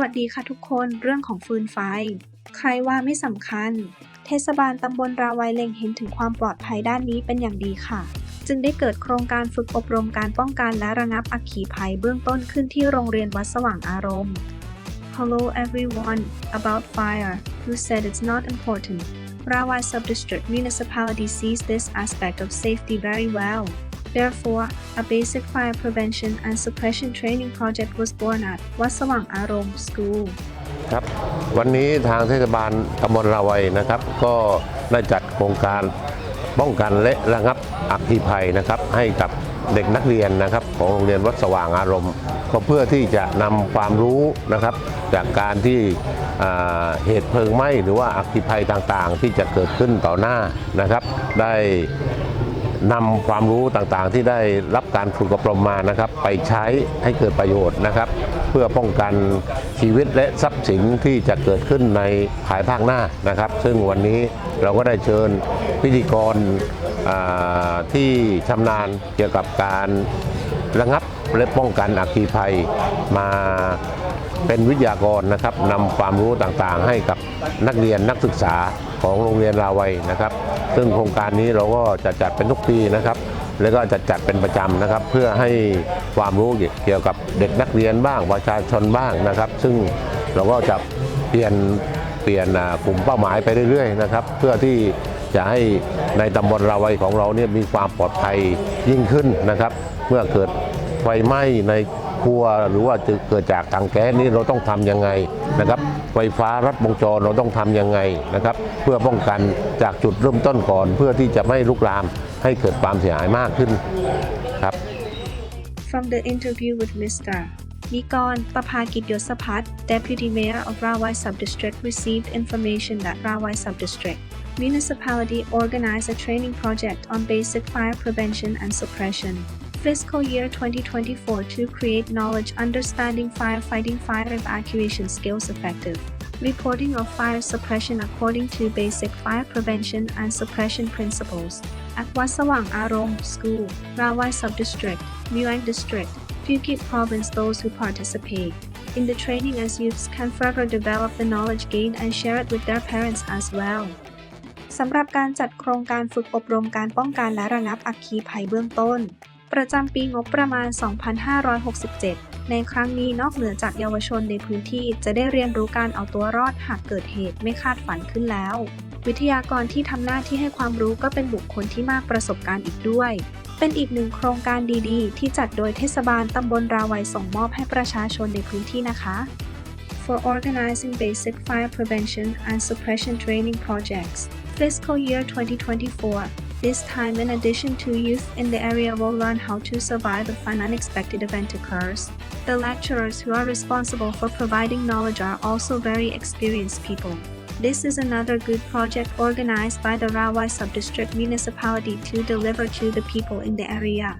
วัสดีค่ะทุกคนเรื่องของฟืนไฟ ใครว่าไม่สำคัญ เทศบาลตำบลราวัยเล็งเห็นถึงความปลอดภัยด้านนี้เป็นอย่างดีค่ะ จึงได้เกิดโครงการฝึกอบรมการป้องกันและระงับอัคคีภัยเบื้องต้นขึ้นที่โรงเรียนวัดสว่างอารมณ์ Hello everyone about fire who said it's not important Rawai Subdistrict Municipality sees this aspect of safety very well. Therefore, a basic fire prevention and suppression training project was born at Wasawang Arom School. ครับ วันนี้ทางเทศบาลตำบลราวัยนะครับ ก็ได้จัดโครงการป้องกันและระงับอัคคีภัยนะครับ ให้กับเด็กนักเรียนนะครับของโรงเรียนวัดสว่างอารมณ์ ก็เพื่อที่จะนำความรู้นะครับ จากการที่เหตุเพลิงไหม้หรือว่าอัคคีภัยต่างๆ ที่จะเกิดขึ้นต่อหน้านะครับ ได้ นำความรู้ต่างๆ ที่ได้รับการฝึกอบรมมานะครับ ไปใช้ให้เกิดประโยชน์นะครับ เพื่อป้องกันชีวิตและทรัพย์สินที่จะเกิดขึ้นในภายภาคหน้านะครับ ซึ่งวันนี้เราก็ได้เชิญพิธีกรที่ชำนาญเกี่ยวกับการ ระงับและป้องกันอัคคีภัยมาเป็นวิทยากรนะครับนำความรู้ต่างๆ ให้กับนักเรียนนักศึกษาของโรงเรียนราวัยนะครับ ซึ่งโครงการนี้เราก็จะจัดเป็นทุกปีนะครับ แล้วก็จะจัดเป็นประจำนะครับ เพื่อให้ความรู้เกี่ยวกับเด็กนักเรียนบ้างประชาชนบ้างนะครับ ซึ่งเราก็จะเปลี่ยนเปลี่ยนกลุ่มเป้าหมายไปเรื่อยๆนะครับ เพื่อที่ จะให้ในตำบลราวัยของเราเนี่ยมีความปลอดภัยยิ่งขึ้นนะครับ เมื่อเกิดไฟไหม้ในครัวหรือว่าจะเกิดจากถังแก๊สนี่เราต้องทำยังไงนะครับ ไฟฟ้ารัดวงจรเราต้องทำยังไงนะครับ เพื่อป้องกันจากจุดเริ่มต้นก่อน เพื่อที่จะไม่ลุกลามให้เกิดความเสียหายมากขึ้นครับ From the interview with Mr. Nikon Papakit Yosapat, Deputy Mayor of Rawai Subdistrict, received information that Rawai Subdistrict Municipality organized a training project on basic fire prevention and suppression. Fiscal year 2024 to create knowledge understanding firefighting fire evacuation skills effective. Reporting of fire suppression according to basic fire prevention and suppression principles. At Wasawang Arom School, Rawai Subdistrict, Muang District, Phuket Province those who participate in the training as youths can further develop the knowledge gained and share it with their parents as well. สำหรับการจัดโครงการฝึกอบรมการป้องกันและระงับอัคคีภัยเบื้องต้น ประจำปีงบประมาณ 2567 ในครั้งนี้นอกเหนือจากเยาวชนในพื้นที่จะได้เรียนรู้การเอาตัวรอดหากเกิดเหตุไม่คาดฝันขึ้นแล้ว วิทยากรที่ทำหน้าที่ให้ความรู้ก็เป็นบุคคลที่มากประสบการณ์อีกด้วย เป็นอีกหนึ่งโครงการดีๆ ที่จัดโดยเทศบาลตำบลราวัยส่งมอบให้ประชาชนในพื้นที่นะคะ for organizing basic fire prevention and suppression training projects. Fiscal year 2024. This time, in addition to youth in the area will learn how to survive if an unexpected event occurs. The lecturers who are responsible for providing knowledge are also very experienced people. This is another good project organized by the Rawai Subdistrict Municipality to deliver to the people in the area.